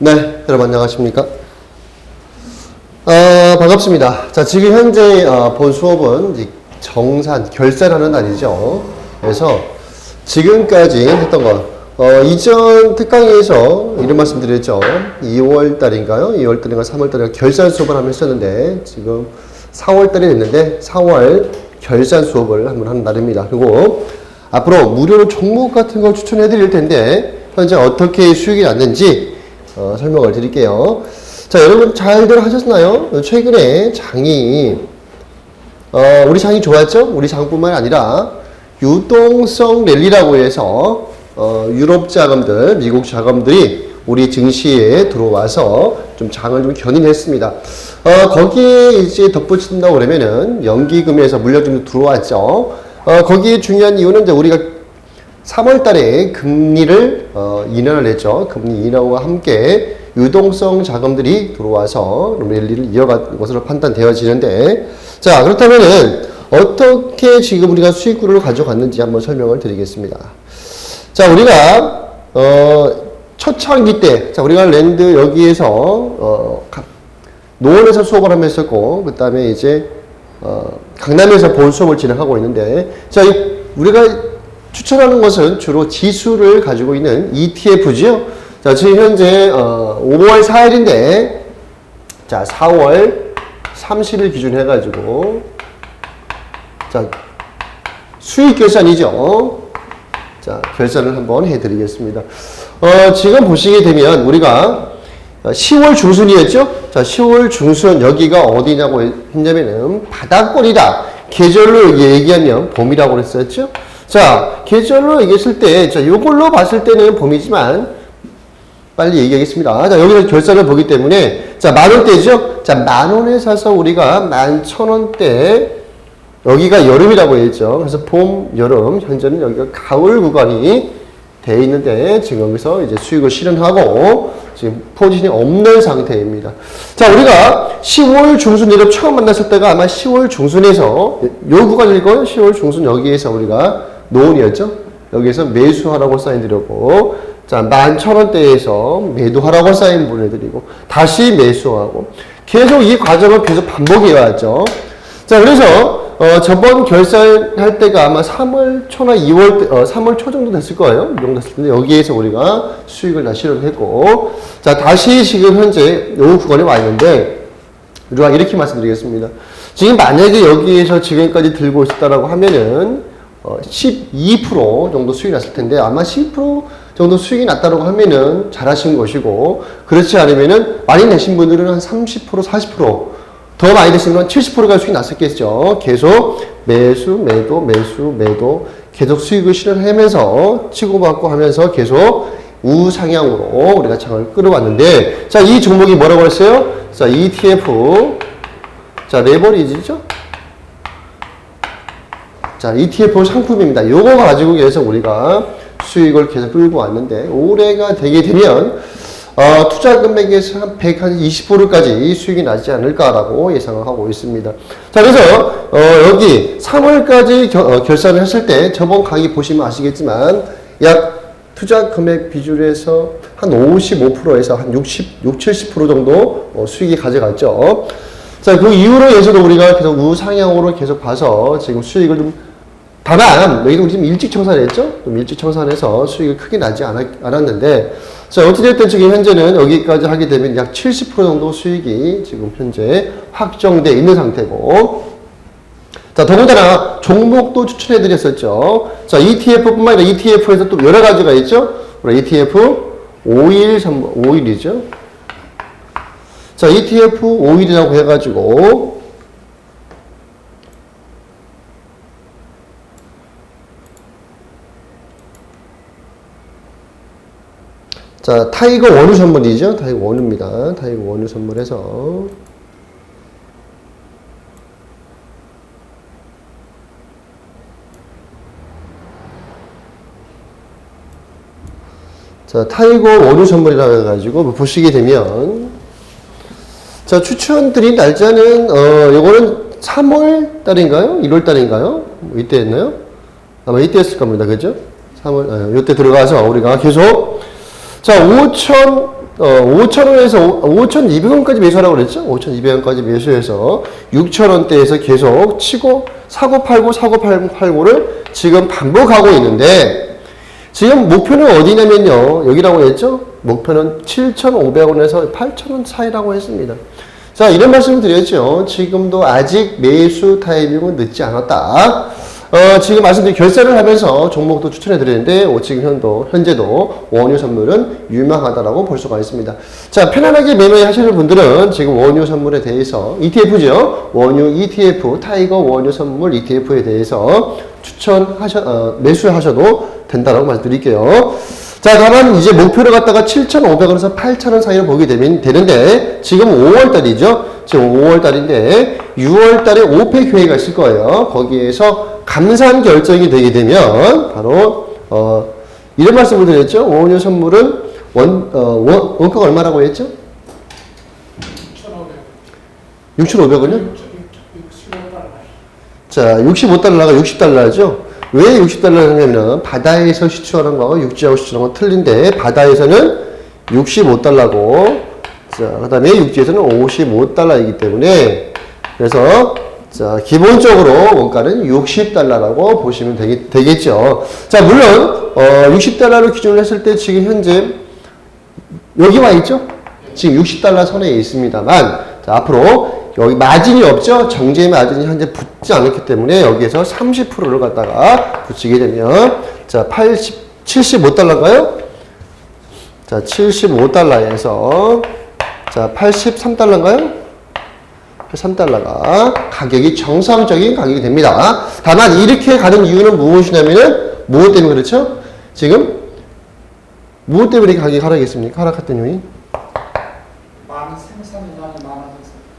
네, 여러분 안녕하십니까? 어, 반갑습니다. 자, 지금 현재 어, 본 수업은 정산, 결산하는 날이죠. 그래서 지금까지 했던 거, 어, 이전 특강에서 이런 말씀 드렸죠. 2월 달인가요? 2월 달인가 3월 달인가 결산 수업을 한번 했었는데 지금 4월 달이 됐는데 4월 결산 수업을 한번 하는 날입니다. 그리고 앞으로 무료로 종목 같은 걸 추천해 드릴 텐데 현재 어떻게 수익이 났는지 어, 설명을 드릴게요. 자, 여러분 잘들 하셨나요? 최근에 장이 어, 우리 장이 좋았죠? 우리 장뿐만 아니라 유동성 랠리라고 해서 어, 유럽 자금들, 미국 자금들이 우리 증시에 들어와서 좀 장을 좀 견인했습니다. 어, 거기에 이제 덧붙인다고 그러면은 연기금에서 물량 좀 들어왔죠. 어, 거기에 중요한 이유는 이제 우리가 3월 달에 금리를 어, 인하를 했죠. 금리 인하와 함께 유동성 자금들이 들어와서 랠리를 이어간 것으로 판단되어지는데 자 그렇다면은 어떻게 지금 우리가 수익구를 가져갔는지 한번 설명을 드리겠습니다. 자 우리가 어, 초창기 때, 자 우리가 랜드 여기에서 어, 가- 노원에서 수업을 하면 했었고 그 다음에 이제 어, 강남에서 본 수업을 진행하고 있는데 자 이- 우리가 추천하는 것은 주로 지수를 가지고 있는 ETF죠. 자 지금 현재 어, 5월 4일인데 자 4월 30일 기준 해가지고 자 수익 결산이죠. 자, 결산을 한번 해드리겠습니다. 어, 지금 보시게 되면 우리가 10월 중순이었죠? 자, 10월 중순 여기가 어디냐고 했냐면은 바닥권이다. 계절로 얘기하면 봄이라고 그랬었죠? 자, 계절로 얘기했을 때, 자, 요걸로 봤을 때는 봄이지만 빨리 얘기하겠습니다. 자, 여기서 결산을 보기 때문에, 자, 만 원대죠? 자, 만 원에 사서 우리가 만천 원대, 여기가 여름이라고 했죠. 그래서 봄, 여름, 현재는 여기가 가을 구간이 돼 있는데, 지금 여기서 이제 수익을 실현하고, 지금 포지션이 없는 상태입니다. 자, 우리가 10월 중순 이렇게 처음 만났을 때가 아마 10월 중순에서, 요 구간일 거예요. 10월 중순 여기에서 우리가 노은이었죠. 여기에서 매수하라고 사인드렸고, 자, 만천 원대에서 매도하라고 사인 보내드리고, 다시 매수하고, 계속 이 과정을 계속 반복해 왔죠. 자, 그래서, 어, 저번 결산할 때가 아마 3월 초나 2월, 때, 어, 3월 초 정도 됐을 거예요. 이 정도 됐을 텐데, 여기에서 우리가 수익을 다 실현했고, 자, 다시 지금 현재 요 구간에 와 있는데, 우리가 이렇게 말씀드리겠습니다. 지금 만약에 여기에서 지금까지 들고 있었다라고 하면은, 어, 12% 정도 수익이 났을 텐데, 아마 12% 정도 수익이 났다라고 하면은 잘하신 것이고, 그렇지 않으면은 많이 내신 분들은 한 30%, 40%, 더 많이 되신 건 70%가 수익이 났었겠죠. 계속 매수, 매도, 매수, 매도, 계속 수익을 실현하면서 치고받고 하면서 계속 우상향으로 우리가 장을 끌어왔는데, 자, 이 종목이 뭐라고 했어요? 자, ETF, 자, 레버리지죠? 자, ETF 상품입니다. 요거 가지고 계속 우리가 수익을 계속 끌고 왔는데, 올해가 되게 되면, 어, 투자 금액에서 한 100, 한 20%까지 수익이 나지 않을까라고 예상을 하고 있습니다. 자, 그래서, 어, 여기 3월까지 어, 결산을 했을 때, 저번 강의 보시면 아시겠지만, 약 투자 금액 비율에서 한 55%에서 한 60, 60, 70% 정도 어, 수익이 가져갔죠. 자, 그 이후로 해서도 우리가 계속 우상향으로 계속 봐서 지금 수익을 좀 다만 여기도 우리 지금 일찍 청산했죠? 좀 일찍 청산해서 수익이 크게 나지 않았, 않았는데 자 어찌됐든 지금 현재는 여기까지 하게 되면 약 70% 정도 수익이 지금 현재 확정돼 있는 상태고 자 더군다나 종목도 추천해 드렸었죠. 자 ETF뿐만 아니라 ETF에서 또 여러 가지가 있죠. 우리 ETF 5일 5일이죠. 자 ETF 5일이라고 해가지고 자, 타이거 원유 선물이죠. 타이거 원유입니다. 타이거 원유 선물해서. 자, 타이거 원유 선물이라고 해가지고 뭐 보시게 되면 자, 추천드린 날짜는 어, 요거는 3월 달인가요? 1월 달인가요? 뭐 이때였나요? 아마 이때였을 겁니다. 그죠? 3월, 아, 요때 들어가서 우리가 계속 자, 5천 어, 5,000원에서 5,200원까지 매수하라고 그랬죠? 5,200원까지 매수해서 6,000원대에서 계속 치고 사고 팔고 사고 팔고 팔고 를 지금 반복하고 있는데 지금 목표는 어디냐면요. 여기라고 했죠? 목표는 7,500원에서 8,000원 사이라고 했습니다. 자, 이런 말씀을 드렸죠. 지금도 아직 매수 타이밍은 늦지 않았다. 어, 지금 말씀드린 결산을 하면서 종목도 추천해 드리는데, 어, 지금 현도, 현재도 원유 선물은 유망하다라고 볼 수가 있습니다. 자, 편안하게 매매하시는 분들은 지금 원유 선물에 대해서, ETF죠? 원유 ETF, 타이거 원유 선물 ETF에 대해서 추천하셔, 어, 매수하셔도 된다라고 말씀드릴게요. 자, 다만 이제 목표를 갖다가 7,500원에서 8,000원 사이로 보게 되면 되는데 지금 5월 달이죠. 지금 5월 달인데 6월 달에 오펙 회의가 있을 거예요. 거기에서 감산 결정이 되게 되면 바로 어 이런 말씀을 드렸죠. 원유 선물은 원, 어, 원, 원가가 얼마라고 했죠? 6,500원이요? 자, 65달러가 60달러죠. 왜 60달러냐면 바다에서 시추하는 거하고 육지하고 시추하는 건 틀린데 바다에서는 65달러고 자, 그다음에 육지에서는 55달러이기 때문에 그래서 자, 기본적으로 원가는 60달러라고 보시면 되겠, 되겠죠. 자, 물론 어, 60달러를 기준으로 했을 때 지금 현재 여기 와 있죠? 지금 60달러 선에 있습니다만 자, 앞으로 여기 마진이 없죠? 정제 마진이 현재 붙지 않았기 때문에 여기에서 30%를 갖다가 붙이게 되면 자, 80, 75달러인가요? 자, 75달러에서 자, 83달러인가요? 83달러가 가격이 정상적인 가격이 됩니다. 다만 이렇게 가는 이유는 무엇이냐면은 무엇 때문에 그렇죠? 지금 무엇 때문에 가격이 하락했습니까? 하락했던 요인?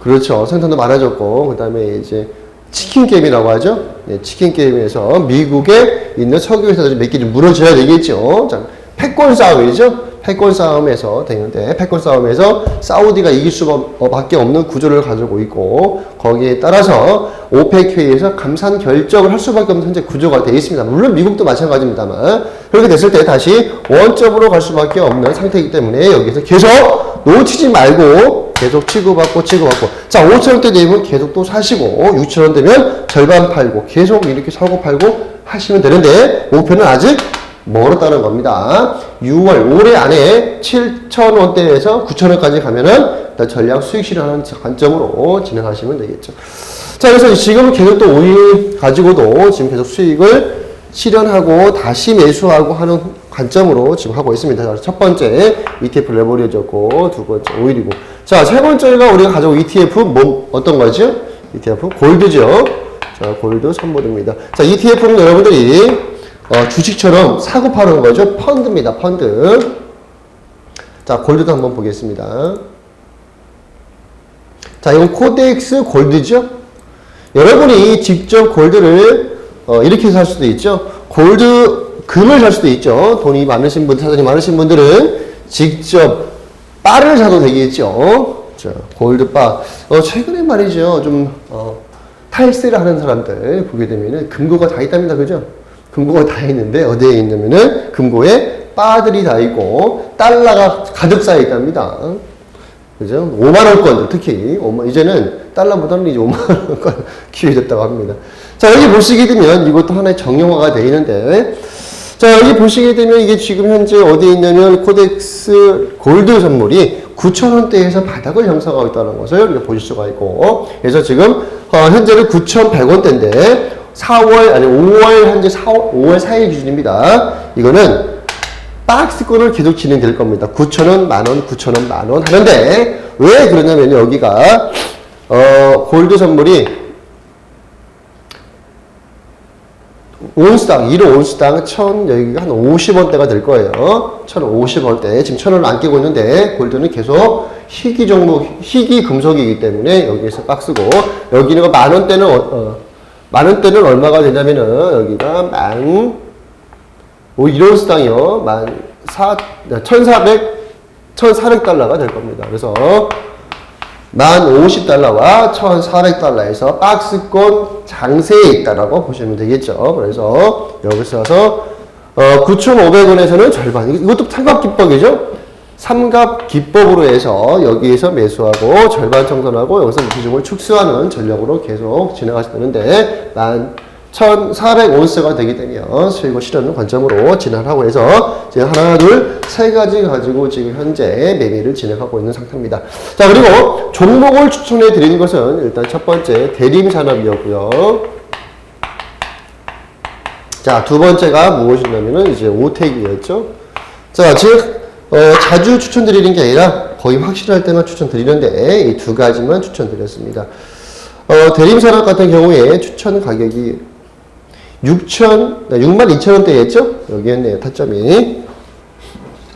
그렇죠. 생산도 많아졌고, 그 다음에 이제 치킨 게임이라고 하죠. 네, 치킨 게임에서 미국에 있는 석유 회사들이 몇 개 좀 무너져야 되겠죠. 자, 패권 싸움이죠. 패권 싸움에서 되는데, 패권 싸움에서 사우디가 이길 수밖에 없는 구조를 가지고 있고, 거기에 따라서 오펙 회의에서 감산 결정을 할 수밖에 없는 현재 구조가 되어 있습니다. 물론 미국도 마찬가지입니다만, 그렇게 됐을 때 다시 원점으로 갈 수밖에 없는 상태이기 때문에 여기서 계속 놓치지 말고 계속 치고받고 치고받고 자 5천원대 되면 계속 또 사시고 6천원 되면 절반 팔고 계속 이렇게 사고 팔고 하시면 되는데 목표는 아직 멀었다는 겁니다 6월 올해 안에 7천원대에서 9천원까지 가면은 전략 수익 실현하는 관점으로 진행하시면 되겠죠 자 그래서 지금 계속 또 오일 가지고도 지금 계속 수익을 실현하고 다시 매수하고 하는 관점으로 지금 하고 있습니다. 자, 첫 번째 ETF 레버리지였고 두 번째 오일이고 자 세 번째가 우리가 가져온 ETF 뭐 어떤 거죠? ETF 골드죠. 자 골드 선물입니다. 자 ETF는 여러분들이 어, 주식처럼 사고 파는 거죠. 펀드입니다. 펀드. 자 골드도 한번 보겠습니다. 자 이건 코덱스 골드죠. 여러분이 직접 골드를 어, 이렇게 살 수도 있죠. 골드 금을 살 수도 있죠. 돈이 많으신 분, 사정이 많으신 분들은 직접 바를 사도 되겠죠. 자, 골드 바. 어, 최근에 말이죠. 좀 어, 탈세를 하는 사람들 보게 되면은 금고가 다 있답니다. 그죠? 금고가 다 있는데 어디에 있냐면은 금고에 바들이 다 있고 달러가 가득 쌓여 있답니다. 그죠? 5만 원권, 특히, 5만, 이제는 달러보다는 이제 5만 원권 기회됐다고 합니다. 자, 여기 보시게 되면 이것도 하나의 정형화가 되어 있는데, 자, 여기 보시게 되면 이게 지금 현재 어디에 있냐면 코덱스 골드 선물이 9,000원대에서 바닥을 형성하고 있다는 것을 이렇게 보실 수가 있고, 그래서 지금, 어, 현재는 9,100원대인데, 4월, 아니, 5월, 현재 4월, 5월 4일 기준입니다. 이거는 박스권을 계속 진행될 겁니다. 9,000원, 만원, 9,000원, 만원 하는데, 왜 그러냐면 여기가, 어, 골드 선물이 온스당, 1호 온스당 1000, 여기가 한 50원대가 될 거예요. 1050원대. 지금 1000원을 안 끼고 있는데, 골드는 계속 희귀 종목, 희귀 금속이기 때문에 여기에서 박스고, 여기는 그 만원대는, 어, 어, 만원대는 얼마가 되냐면은, 여기가 만, 오, 1온스당이요. 만, 사, 1400, 1400달러가 될 겁니다. 그래서, 만 50달러와 1400달러에서 박스권 장세에 있다라고 보시면 되겠죠. 그래서 여기서 와서 어, 9,500원에서는 절반. 이것도 삼각기법이죠. 삼갑 기법으로 해서 여기에서 매수하고 절반 청산하고 여기서 비중을 축소하는 전략으로 계속 진행하시는데 만 1,400온스가 되게 되면 수익을 실현하는 관점으로 진행하고 해서 지금 하나, 둘, 세 가지 가지고 지금 현재 매매를 진행하고 있는 상태입니다. 자, 그리고 종목을 추천해 드리는 것은 일단 첫 번째 대림 산업이었고요. 자, 두 번째가 무엇이냐면은 이제 오택이었죠. 자, 즉, 어, 자주 추천드리는 게 아니라 거의 확실할 때만 추천드리는데 이 두 가지만 추천드렸습니다. 어, 대림산업 같은 경우에 추천 가격이 6천, 6만 2천 원대였죠? 여기였네요, 타점이.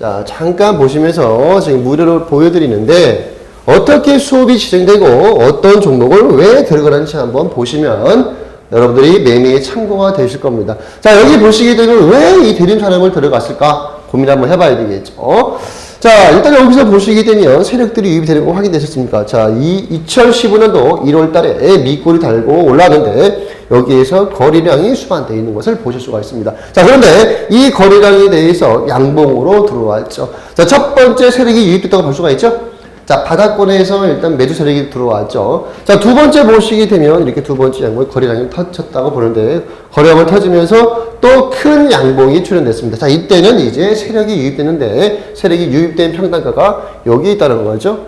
자, 잠깐 보시면서 지금 무료로 보여드리는데 어떻게 수업이 진행되고 어떤 종목을 왜 들어가는지 한번 보시면 여러분들이 매매에 참고가 되실 겁니다. 자, 여기 보시게 되면 왜 이 대림산업을 들어갔을까? 고민 한번 해봐야 되겠죠. 자, 일단 여기서 보시게 되면 세력들이 유입이 되는 거 확인되셨습니까? 자, 이 2015년도 1월 달에 밑골이 달고 올라왔는데 여기에서 거래량이 수반되어 있는 것을 보실 수가 있습니다. 자, 그런데 이 거래량에 대해서 양봉으로 들어왔죠. 자, 첫 번째 세력이 유입됐다고 볼 수가 있죠? 자, 바닥권에서 일단 매주 세력이 들어왔죠. 자, 두 번째 보시게 되면 이렇게 두 번째 양봉이 거래량이 터졌다고 보는데 거래량을 터지면서 또 큰 양봉이 출현됐습니다. 자, 이때는 이제 세력이 유입되는데 세력이 유입된 평단가가 여기 있다는 거죠.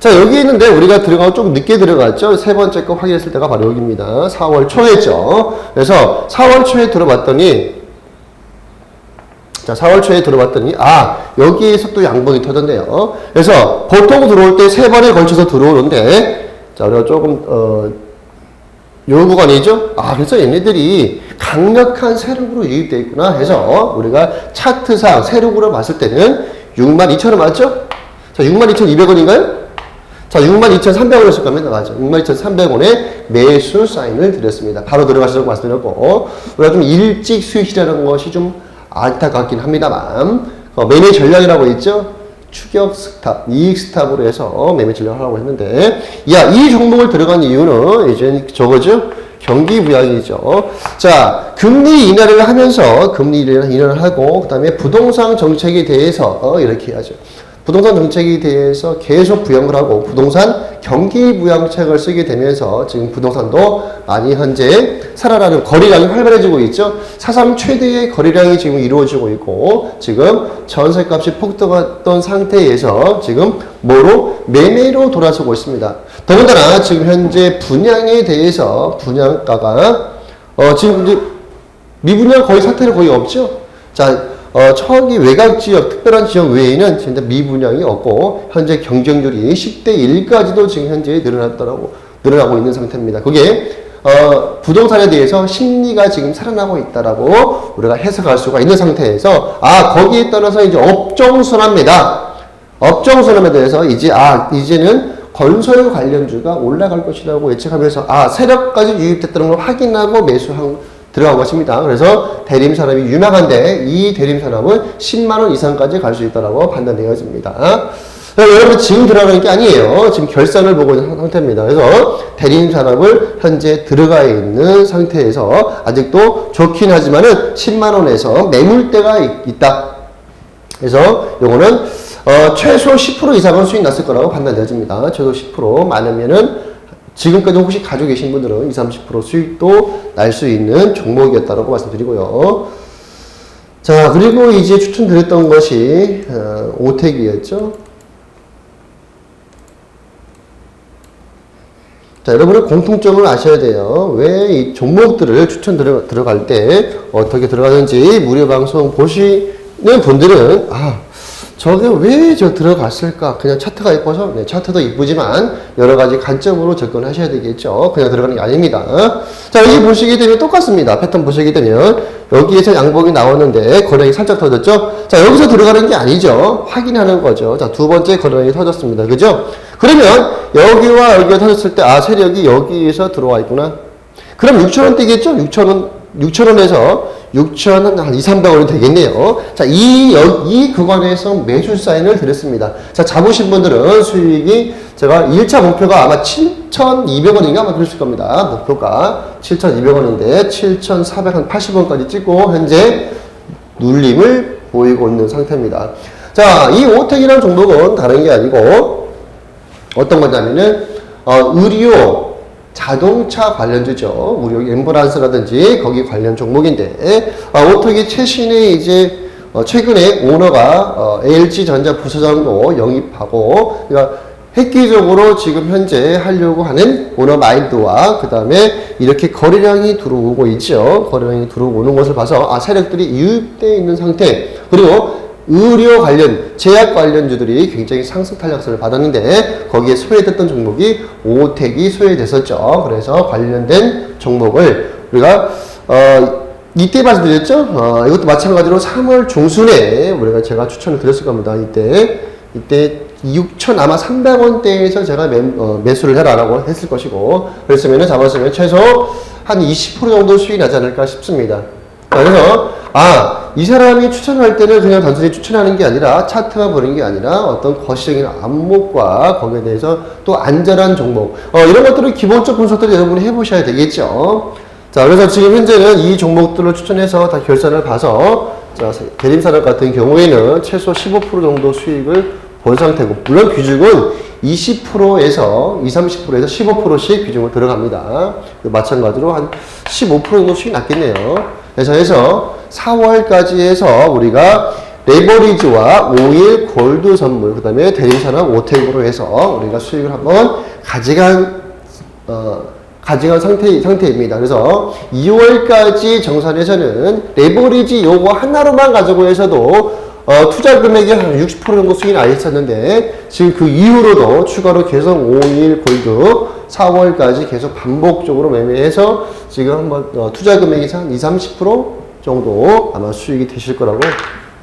자, 여기 있는데 우리가 들어가고 좀 늦게 들어갔죠. 세 번째 거 확인했을 때가 바로 여기입니다. 4월 초에죠. 그래서 4월 초에 들어봤더니 자, 4월 초에 들어봤더니, 아, 여기에서 또 양봉이 터졌네요. 그래서 보통 들어올 때 세 번에 걸쳐서 들어오는데, 자, 우리가 조금, 어, 요 구간이죠? 아, 그래서 얘네들이 강력한 세력으로 유입되어 있구나 해서 우리가 차트상 세력으로 봤을 때는 62,000원 맞죠? 자, 62,200원인가요? 자, 62,300원이었을 겁니다. 맞아. 62,300원에 매수 사인을 드렸습니다. 바로 들어가시라고 말씀드렸고, 우리가 좀 일찍 수익이라는 것이 좀 안타깝긴 합니다만, 어, 매매 전략이라고 있죠? 추격 스탑, 이익 스탑으로 해서 매매 전략을 하라고 했는데, 야, 이 종목을 들어간 이유는 이제 저거죠? 경기 부양이죠. 자, 금리 인하를 하면서 금리 인하를 하고, 그 다음에 부동산 정책에 대해서 어, 이렇게 하죠. 부동산 정책에 대해서 계속 부양을 하고 부동산 경기 부양책을 쓰게 되면서 지금 부동산도 많이 현재 살아나는 거래량이 활발해지고 있죠. 사상 최대의 거래량이 지금 이루어지고 있고 지금 전세값이 폭등했던 상태에서 지금 뭐로 매매로 돌아서고 있습니다. 더군다나 지금 현재 분양에 대해서 분양가가 어 지금 이제 미분양 거의 사태는 거의 없죠. 자, 어, 저기 외곽 지역, 특별한 지역 외에는 진짜 미분양이 없고, 현재 경쟁률이 10대 1까지도 지금 현재 늘어났더라고, 늘어나고 있는 상태입니다. 그게, 어, 부동산에 대해서 심리가 지금 살아나고 있다라고 우리가 해석할 수가 있는 상태에서, 아, 거기에 따라서 이제 업종순환입니다. 업종 순환에 대해서 이제, 아, 이제는 건설 관련주가 올라갈 것이라고 예측하면서, 아, 세력까지 유입됐다는 걸 확인하고 매수한, 들어간 것입니다. 그래서 대림 산업이 유명한데 이 대림 산업은 10만 원 이상까지 갈 수 있다고 판단되어집니다. 여러분 지금 들어가는 게 아니에요. 지금 결산을 보고 있는 상태입니다. 그래서 대림 산업을 현재 들어가 있는 상태에서 아직도 좋긴 하지만은 10만 원에서 매물대가 있다. 그래서 요거는 어, 최소 10% 이상은 수익 났을 거라고 판단되어집니다. 최소 10% 많으면은 지금까지 혹시 가지고 계신 분들은 20, 30% 수익도 날 수 있는 종목이었다고 말씀드리고요. 자, 그리고 이제 추천드렸던 것이, 어, 오택이었죠. 자, 여러분은 공통점을 아셔야 돼요. 왜 이 종목들을 추천 들어, 들어갈 때 어떻게 들어가는지 무료 방송 보시는 분들은, 아, 저게 왜 저 들어갔을까? 그냥 차트가 예뻐서? 네, 차트도 이쁘지만 여러 가지 관점으로 접근하셔야 되겠죠. 그냥 들어가는 게 아닙니다. 자, 여기 보시게 되면 똑같습니다. 패턴 보시게 되면 여기에서 양봉이 나오는데 거래량이 살짝 터졌죠? 자, 여기서 들어가는 게 아니죠. 확인하는 거죠. 자, 두 번째 거래량이 터졌습니다. 그죠? 그러면 여기와 여기가 터졌을 때, 아, 세력이 여기에서 들어와 있구나. 그럼 6천원 되겠죠? 6천원 6,000원에서 6,000원 한 2, 300원이 되겠네요. 자, 이, 여, 이 구간에서 매수 사인을 드렸습니다. 자, 잡으신 분들은 수익이 제가 1차 목표가 아마 7,200원인가 아마 그랬을 겁니다. 목표가 7,200원인데 7,480원까지 찍고 현재 눌림을 보이고 있는 상태입니다. 자, 이 오텍이라는 종목은 다른 게 아니고 어떤 거냐면은 어, 의료 자동차 관련주죠. 의료 엠브란스라든지 거기 관련 종목인데 어, 오텍이 최신의 이제 어, 최근에 오너가 어, LG 전자 부서장도 영입하고 그러니까 획기적으로 지금 현재 하려고 하는 오너 마인드와 그 다음에 이렇게 거래량이 들어오고 있죠. 거래량이 들어오는 것을 봐서 아 세력들이 유입되어 있는 상태 그리고 의료 관련, 제약 관련주들이 굉장히 상승 탄력성을 받았는데 거기에 소외됐던 종목이 오텍이 소외됐었죠. 그래서 관련된 종목을 우리가 어, 이때 말씀드렸죠. 어, 이것도 마찬가지로 3월 중순에 우리가 제가 추천을 드렸을 겁니다. 이때 이때 6천 아마 300원대에서 제가 매, 어, 매수를 해라라고 했을 것이고 그랬으면 잡았으면 최소 한 20% 정도 수익이 나지 않을까 싶습니다. 자, 그래서 아 이 사람이 추천할 때는 그냥 단순히 추천하는 게 아니라 차트만 보는 게 아니라 어떤 거시적인 안목과 거기에 대해서 또 안전한 종목 어, 이런 것들을 기본적 분석들을 여러분이 해보셔야 되겠죠. 자 그래서 지금 현재는 이 종목들을 추천해서 다 결산을 봐서 자 대림산업 같은 경우에는 최소 15% 정도 수익을 본 상태고 물론 비중은 20%에서 20, 30%에서 15%씩 비중을 들어갑니다. 그 마찬가지로 한 15% 정도 수익 났겠네요. 그래서 해서 4월까지 해서 우리가 레버리지와 오일 골드 선물 그 다음에 대림산업 오텍으로 해서 우리가 수익을 한번 가져간 어, 가져간 상태, 상태입니다. 그래서 2월까지 정산에서는 레버리지 요거 하나로만 가지고 해서도 어, 투자 금액이 한 60% 정도 수익이 나 있었는데 지금 그 이후로도 추가로 계속 5일 골드 4월까지 계속 반복적으로 매매해서 지금 한번 어, 투자 금액이 한 2, 30% 정도 아마 수익이 되실 거라고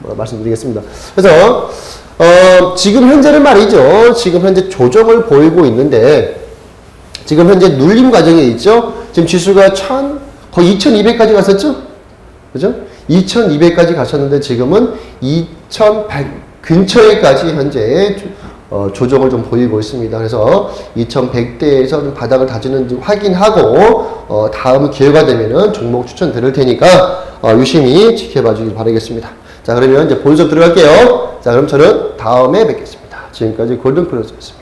어, 말씀드리겠습니다. 그래서 어, 지금 현재는 말이죠. 지금 현재 조정을 보이고 있는데 지금 현재 눌림 과정에 있죠. 지금 지수가 1000 거의 2200까지 갔었죠. 그죠? 2200까지 가셨는데 지금은 2100 근처에까지 현재 조- 어, 조정을 좀 보이고 있습니다. 그래서 2100대에서 좀 바닥을 다지는지 확인하고 어, 다음 기회가 되면은 종목 추천 드릴 테니까 어, 유심히 지켜봐 주길 바라겠습니다. 자 그러면 이제 본수 들어갈게요. 자 그럼 저는 다음에 뵙겠습니다. 지금까지 골든 프로스였습니다.